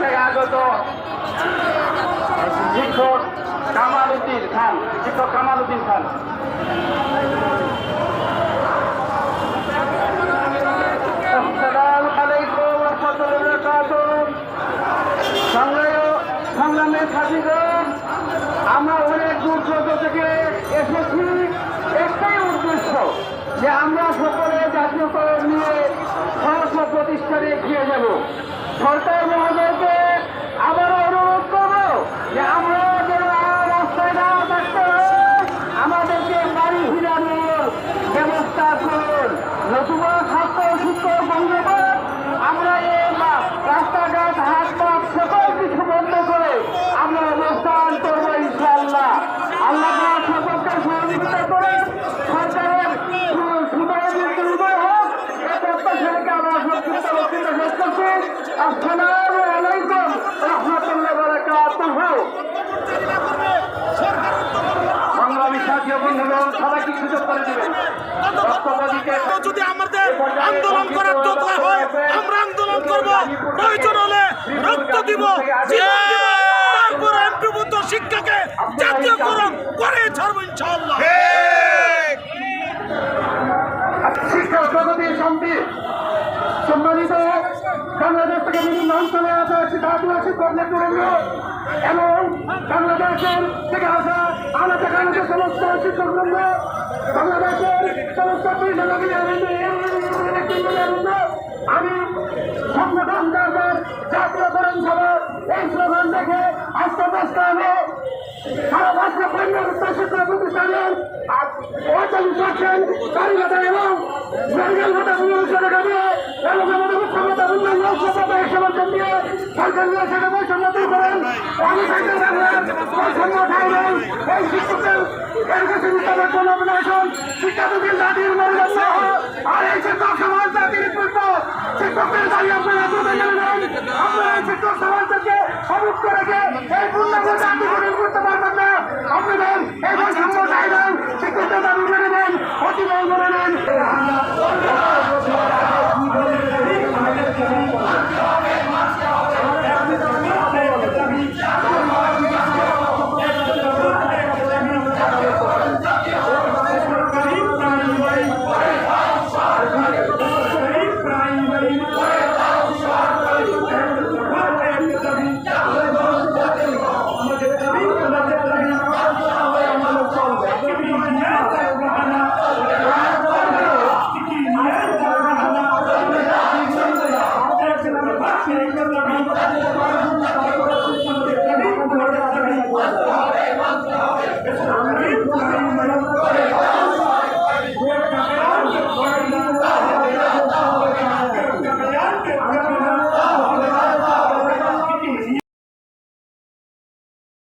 থেকে আগত শিক্ষক কামাল উদ্দিন খান। শিক্ষক কামাল উদ্দিন খান সংগ্রামী সাথীগণ, আমরা অনেক দূর থেকে এসেছি। একটাই উদ্দেশ্য যে আমরা সকলে জাতীয়করণ নিয়ে সমস্ত প্রতিষ্ঠানে গিয়ে যাব। সরকার মহোদয়কে যদি আমাদের আন্দোলন করার দরকার হয় আমরা আন্দোলন করব। প্রয়োজন হলে রক্ত দিব। তারপর শিক্ষাকে জাতীয়করণ করে ছাড়বো ইনশাআল্লাহ। শিক্ষা জগতের শান্তি। সম্মানিত বাংলাদেশ থেকে বিভিন্ন অঞ্চলে আসা নেতৃবৃন্দ এবং বাংলাদেশের থেকে আসা আলাদা কানাতে সমস্ত শিক্ষকবৃন্দ বাংলাদেশের সমস্ত আমি সংগঠন দরকার জাতীয়করণ সভা, এই স্লোগান দেখে আস্তে আস্তে আমি সারা ভাষা পণ্য শিক্ষা প্রতিষ্ঠানের পঁয়তাল্লিশ পার্সেন্ট কারিগতা এবং মেডিকেল ভাতা পুনরুদ্ধার কামিয়ে এবং আমাদের সরকার নিয়ে সেটা বৈষম্য দূর করেন আমি সাইকেল বৈষম্য ঠাইলেন এই শিক্ষকদের এর কাছে বিস্তারের জন্য অভিনয়ন শিক্ষার্থীদের জাতির মূল্য আর এই Obrigado.